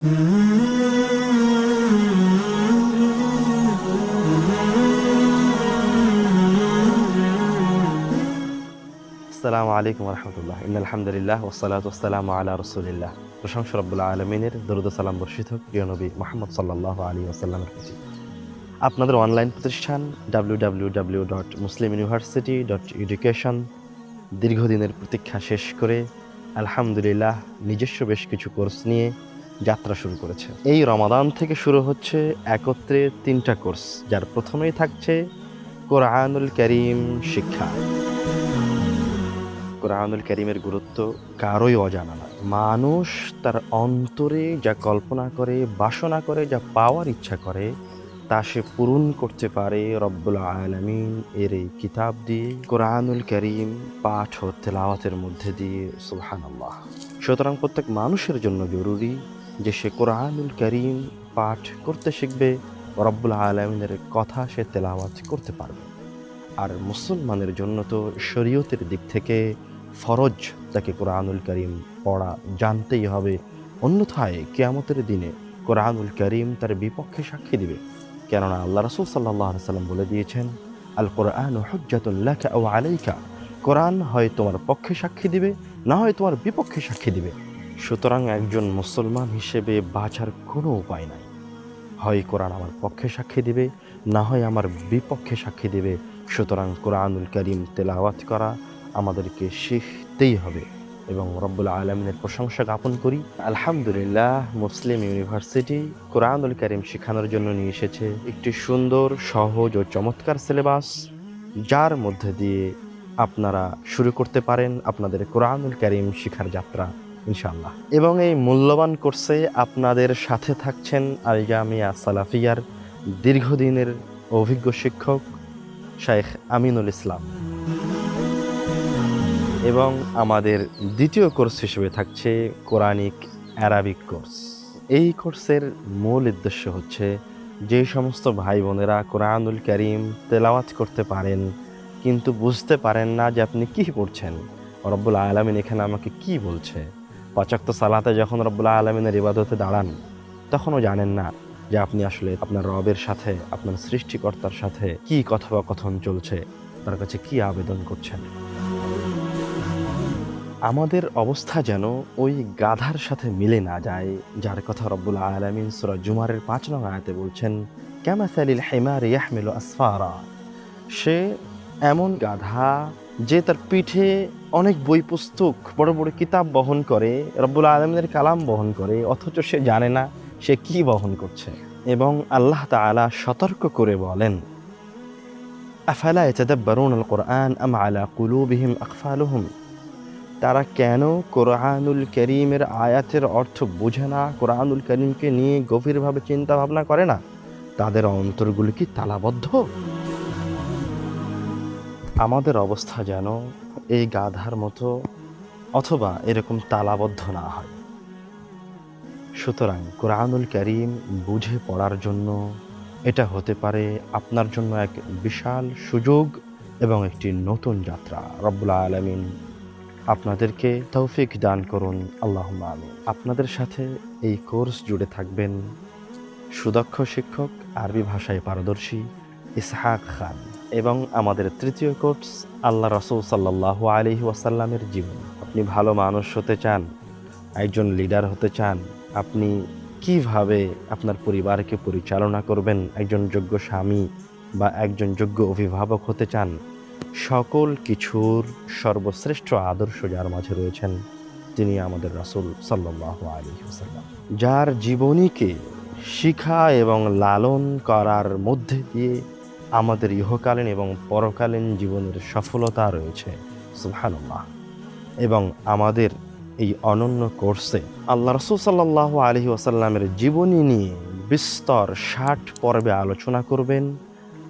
আসসালামু আলাইকুম রহমতুল্লাহ ইন আলহামদুলিল্লাহ ওসালাত ওসালাম আলা রসুলিল্লাহ। প্রশংসা রব্বুল্লাহ আলমিনের দরুদ সালাম বর্ষিত প্রিয় নবী মোহাম্মদ সাল্লাহ আলী ওসাল্লামের প্রতি। আপনাদের অনলাইন প্রতিষ্ঠান W W W dot Muslim university dot education দীর্ঘদিনের প্রতীক্ষা শেষ করে আলহামদুলিল্লাহ নিজস্ব বেশ কিছু কোর্স নিয়ে যাত্রা শুরু করেছে। এই রমাদান থেকে শুরু হচ্ছে একত্রে তিনটা কোর্স, যার প্রথমেই থাকছে কোরআনুল করিম শিক্ষা। কোরআনুল করিমের গুরুত্ব কারোই অজানা নয়। মানুষ তার অন্তরে যা কল্পনা করে, বাসনা করে, যা পাওয়ার ইচ্ছা করে, তা সে পূরণ করতে পারে রব্বুল আলমিন। এর এই কিতাব দিয়ে কোরআনুল করিম পাঠ ও তেলাওয়াতের মধ্যে দিয়ে সুলহান আল্লাহ সুতরাং প্রত্যেক মানুষের জন্য জরুরি যে সে কোরআনুল করিম পাঠ করতে শিখবে, রব্বুল আলমিনের কথা সে তেলাওয়াত করতে পারবে। আর মুসলমানের জন্য তো শরীয়তের দিক থেকে ফরজ তাকে কোরআনুল করিম পড়া জানতেই হবে। অন্যথায় কেয়ামতের দিনে কোরআনুল করিম তার বিপক্ষে সাক্ষী দিবে। কেননা আল্লাহ রসুল সাল্লাহ সাল্লাম বলে দিয়েছেন, আল কোরআন হজ্জাতুল্লাহ ও আলাইকা। কোরআন হয় তোমার পক্ষে সাক্ষী দিবে, না হয় তোমার বিপক্ষে সাক্ষী দিবে। সুতরাং একজন মুসলমান হিসেবে বাঁচার কোনো উপায় নাই। হয় কোরআন আমার পক্ষে সাক্ষী দিবে, না হয় আমার বিপক্ষে সাক্ষী দিবে। সুতরাং কোরআনুল করিম তেলাওয়াত করা আমাদেরকে শিখতেই হবে এবং রব্বুল আলমিনের প্রশংসা জ্ঞাপন করি। আলহামদুলিল্লাহ, মুসলিম ইউনিভার্সিটি কোরআনুল করিম শেখানোর জন্য নিয়ে এসেছে একটি সুন্দর, সহজ ও চমৎকার সিলেবাস, যার মধ্যে দিয়ে আপনারা শুরু করতে পারেন আপনাদের কোরআনুল করিম শিখার যাত্রা। ইনশাআল্লাহ। এবং এই মূল্যবান কোর্সে আপনাদের সাথে থাকছেন আল জামিয়া সালাফিয়ার দীর্ঘদিনের অভিজ্ঞ শিক্ষক শাইখ আমিনুল ইসলাম। এবং আমাদের দ্বিতীয় কোর্স হিসেবে থাকছে কোরআনিক অ্যারাবিক কোর্স। এই কোর্সের মূল উদ্দেশ্য হচ্ছে যে সমস্ত ভাই বোনেরা কোরআনুল করিম তেলাওয়াত করতে পারেন, কিন্তু বুঝতে পারেন না যে আপনি কী পড়ছেন। রব্বুল আলমিন এখানে আমাকে কি বলছে? পাচাক্ত সালাতে যখন রব্বুল আলমিনের ইবাদতে দাঁড়ান, তখনও জানেন না যে আপনি আসলে আপনার রবের সাথে, আপনার সৃষ্টিকর্তার সাথে কি কথোপকথন চলছে, তার কাছে কি আবেদন করছেন। আমাদের অবস্থা যেন ওই গাধার সাথে মিলে না যায়, যার কথা রব্বুল আলমিন সুরা জুমারের পাঁচ নং আয়াতে বলছেন ক্যামাসালিল হেমার ইয়াহমিল আসফারা? সে এমন গাধা যে তার পিঠে অনেক বই পুস্তক, বড় বড় কিতাব বহন করে, রব্বুল আলমিনের কালাম বহন করে, অথচ সে জানে না সে কি বহন করছে। এবং আল্লাহ তাআলা সতর্ক করে বলেন, আফালা ইয়াতাদাব্বারুন আল কোরআন আম আলা কুলুবিহিম আকফালুহুম? তারা কেন কোরআনুল করিমের আয়াতের অর্থ বোঝে না, কোরআনুল করিমকে নিয়ে গভীরভাবে চিন্তা ভাবনা করে না? তাদের অন্তরগুলো কি তালাবদ্ধ? আমাদের অবস্থা যেন এই গাধার মতো অথবা এরকম তালাবদ্ধ না হয়। সুতরাং কোরআনুল করিম বুঝে পড়ার জন্য এটা হতে পারে আপনার জন্য এক বিশাল সুযোগ এবং একটি নতুন যাত্রা। রব্বুল আলমিন আপনাদেরকে তৌফিক দান করুন। আল্লাহ আমিন। আপনাদের সাথে এই কোর্স জুড়ে থাকবেন সুদক্ষ শিক্ষক, আরবি ভাষায় পারদর্শী ইসহাক খান। এবং আমাদের তৃতীয় কোর্স, আল্লাহ রসুল সাল্লাহ আলহি ওয়াসাল্লামের জীবন। আপনি ভালো মানুষ হতে চান, একজন লিডার হতে চান, আপনি কীভাবে আপনার পরিবারকে পরিচালনা করবেন, একজন যোগ্য স্বামী বা একজন যোগ্য অভিভাবক হতে চান, সকল কিছুর সর্বশ্রেষ্ঠ আদর্শ যার মাঝে রয়েছেন তিনি আমাদের রাসুল সাল্লাহ আলী ওসাল্লাম যার জীবনীকে শিখা এবং লালন করার মধ্যে দিয়ে আমাদের ইহকালীন এবং পরকালীন জীবনের সফলতা রয়েছে সুহানুল্লাহ এবং আমাদের এই অনন্য কোর্সে আল্লাহ রসুল সাল্লাহ আলহি ওসাল্লামের জীবনী নিয়ে বিস্তর ষাট পর্বে আলোচনা করবেন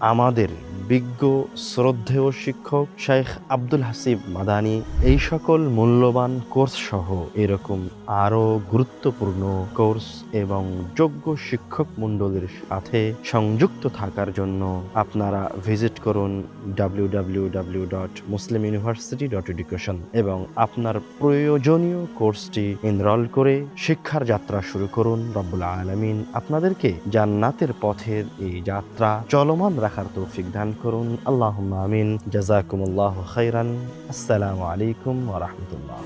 আমাদের বিজ্ঞ, শ্রদ্ধেয় শিক্ষক শেখ আব্দুল হাসিব মাদানি, এই সকল মূল্যবান কোর্স সহ এরকম আরও গুরুত্বপূর্ণ কোর্স এবং যোগ্য শিক্ষক মণ্ডলীর সাথে সংযুক্ত থাকার জন্য আপনারা ভিজিট করুন W W W dot Muslim university dot education এবং আপনার প্রয়োজনীয় কোর্সটি এনরোল করে শিক্ষার যাত্রা শুরু করুন রব্বুল আলমিন। আপনাদেরকে জান্নাতের পথের এই যাত্রা চলমান রাখার তৌফিক দান করুন আল্লাহ আমিন জাজাকুমুল্লাহ খাইরান আসসালামু আলাইকুম ওরহমতুল্লাহ